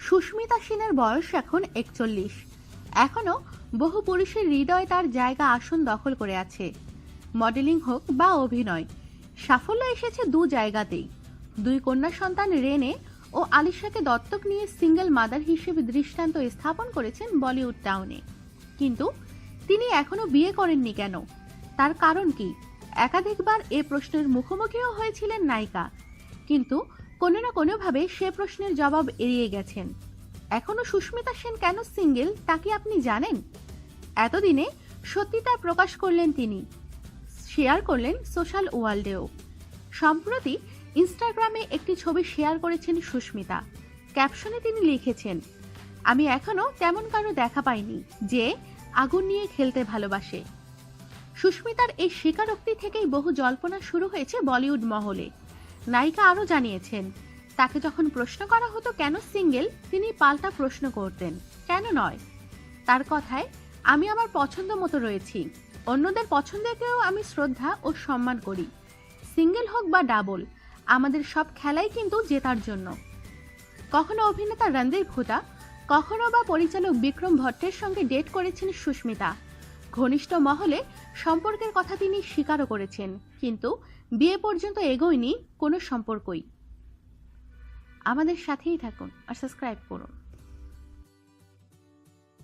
সুস্মিতা সেনের বয়স এখন একচল্লিশ। এখনও বহু পুরুষের হৃদয় তার জায়গা আসন দখল করে আছে। মডেলিং হোক বা অভিনয়, সাফল্য এসেছে দু জায়গাতেই। দুই কন্যা সন্তান রেনে ও আলিশাকে দত্তক নিয়ে সিঙ্গেল মাদার হিসেবে দৃষ্টান্ত স্থাপন করেছেন বলিউড টাউনে। কিন্তু তিনি এখনও বিয়ে করেননি কেন? তার কারণ কি? একাধিকবার এ প্রশ্নের মুখোমুখিও হয়েছিলেন নায়িকা। কিন্তু কোনো না কোনোভাবে সে প্রশ্নের জবাব এড়িয়ে গেছেন। এখনও সুস্মিতা সেন কেন সিঙ্গেল, তা কি আপনি জানেন? এতদিনে সত্যিটা প্রকাশ করলেন তিনি। শেয়ার করলেন সোশ্যাল ওয়ার্ল্ডেও। সম্প্রতি ইনস্টাগ্রামে একটি ছবি শেয়ার করেছেন সুস্মিতা। ক্যাপশনে তিনি লিখেছেন, আমি এখনও তেমন কারও দেখা পাইনি যে আগুন নিয়ে খেলতে ভালোবাসে। সুস্মিতার এই স্বীকারোক্তি থেকেই বহু জল্পনা শুরু হয়েছে বলিউড মহলে। নায়িকা আরও জানিয়েছেন, তাকে যখন প্রশ্ন করা হতো কেন সিঙ্গেল, তিনি পাল্টা প্রশ্ন করতেন, কেন নয়। তার কথায়, আমি আমার পছন্দ মতো রয়েছি, অন্যদের পছন্দকেও আমি শ্রদ্ধা ও সম্মান করি, সিঙ্গেল হোক বা ডাবল, আমাদের সব খেলাই কিন্তু জেতার জন্য। কখনো অভিনেতা রণদীপ হুদা কখনো বা পরিচালক বিক্রম ভট্টের সঙ্গে ডেট করেছেন সুস্মিতা ঘনিষ্ঠ মহলে সম্পর্কের কথা তিনি স্বীকারও করেছেন, কিন্তু বিয়ে পর্যন্ত এগোয়নি কোনো সম্পর্কই। আমাদের সাথেই থাকুন আর সাবস্ক্রাইব করুন।